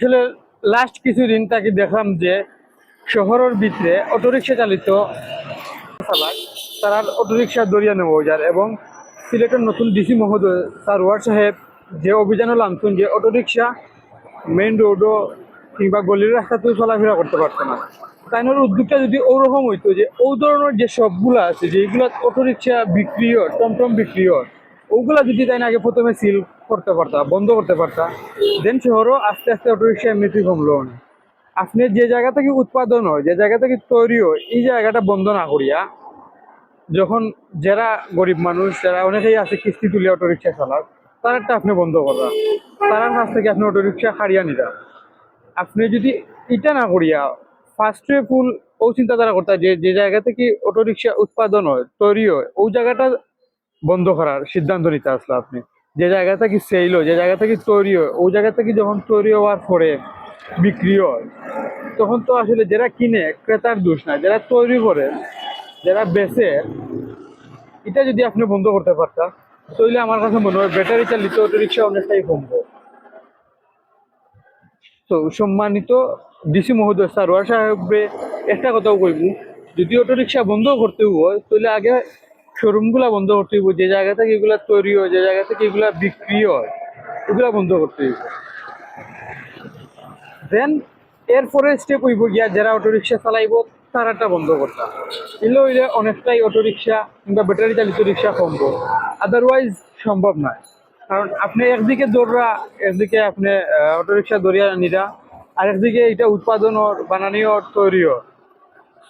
আসলে লাস্ট কিছুদিন তাকে দেখলাম যে শহরের ভিতরে অটোরিকশা চালিত চালায় তারা অটোরিকশা দরিয়া নেব যার এবং সিলেটের নতুন ডিসি মহোদয় সারওয়ার সাহেব যে অভিযানে লামছেন যে অটোরিকশা মেইন রোডও কিংবা গলির রাস্তাতেও চলাফেরা করতে পারতো না। তাইনোর উদ্যোগটা যদি ওরকম হইতো যে ও ধরনের যে সবগুলা আছে, যেগুলো অটোরিকশা বিক্রি হয় টমটম বিক্রি হয় ওগুলা যদি তাই না, আগে প্রথমে সিল করতে পারতা, বন্ধ করতে পারতা দেন শহরও আস্তে আস্তে অটোরিকশা এমনিতেই কমলো না আপনি যে জায়গা থেকে উৎপাদন হয়, যে জায়গা থেকে তৈরি হয়, এই জায়গাটা বন্ধ না করিয়া, যখন যারা গরিব মানুষ, যারা অনেকেই আছে কিস্তি তুলে অটোরিকশা চালাক তারাটা আপনি বন্ধ করা তারার কাছ থেকে আপনি অটোরিকশা হারিয়ে নিরা আপনি যদি এটা না করিয়া ফার্স্টে ফুল ও চিন্তাধারা করতে যে যে জায়গা থেকে অটোরিকশা উৎপাদন হয়, তৈরি হয়, ওই জায়গাটা বন্ধ করার সিদ্ধান্ত নিতে আসলো আপনি। যে জায়গা থেকে হয়, যে জায়গা থেকে তৈরি হয়, ওই জায়গা থেকে যখন তৈরি হওয়ার পরে বিক্রি হয়, তখন তো আসলে যারা কিনে, ক্রেতার দোষ না যারা তৈরি করে, যারা বেচে, এটা যদি আপনি বন্ধ করতে পারতাম তাহলে আমার কাছে মনে হয় ব্যাটারি চালিত অটোরিকশা অনেকটাই কমবো তো সম্মানিত ডিসি মহোদয় সারোয়ার সাহেবে একটা কথাও কইব, যদি অটোরিকশা বন্ধ করতে হয়, তাহলে আগে শোরুমগুলা বন্ধ করতে হইব, যে জায়গা থেকে এগুলা তৈরি হয়, যে জায়গা থেকে এগুলা বিক্রি হয়, এগুলা বন্ধ করতে হইব। দেন এরপরে স্টেপ হইব গিয়া যারা অটোরিকশা চালাইব, তারাটা বন্ধ করতে। এলে হইলে অনেকটাই অটোরিকশা কিংবা ব্যাটারি চালিত রিক্সা কমবো আদারওয়াইজ সম্ভব নয়। কারণ আপনি একদিকে দৌড়া, একদিকে আপনি অটোরিকশা দৌড়িয়া নিরা আর একদিকে এটা উৎপাদন ওর বানানি ওর তৈরি ওর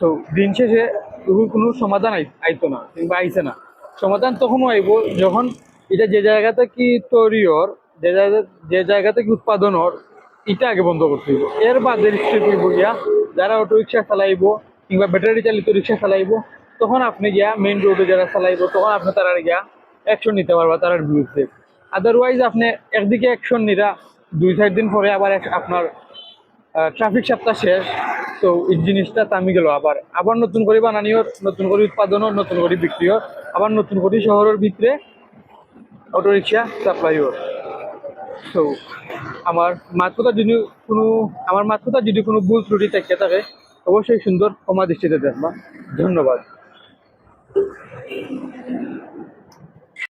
তো দিন শেষে এগুলো কোনো সমাধান আই- আইতো না, কিংবা আইছে না। সমাধান তখনও আইব যখন এটা যে জায়গা থেকে তৈরি ওর যে জায়গা যে জায়গা থেকে উৎপাদন ওর এটা আগে বন্ধ করতে হইব। এর বাদে স্টেপ হইব গিয়া যারা অটো রিক্সা চালাইব, কিংবা ব্যাটারি চালিত রিক্সা চালাইব, তখন আপনি গিয়া মেইন রোডে যারা চালাইব, তখন আপনি তারা গিয়া অ্যাকশন নিতে পারবা তার বিরুদ্ধে। আদারওয়াইজ আপনি একদিকে অ্যাকশন নিরা দুই চার দিন পরে আবার আপনার ট্রাফিক সপ্তাহ শেষ, তো এই জিনিসটা থামি গেল আবার। আবার নতুন করে বানানিও, নতুন করে উৎপাদনও, নতুন করে বিক্রিও, আবার নতুন করে শহরের ভিতরে অটোরিক্সা সাপ্লাইও তো আমার মাতৃতা যদি কোনো, আমার মাতৃতা যদি কোনো ভুল ত্রুটি থেকে থাকে, অবশ্যই সুন্দর ক্ষমা দৃষ্টিতে দেখবা। ধন্যবাদ।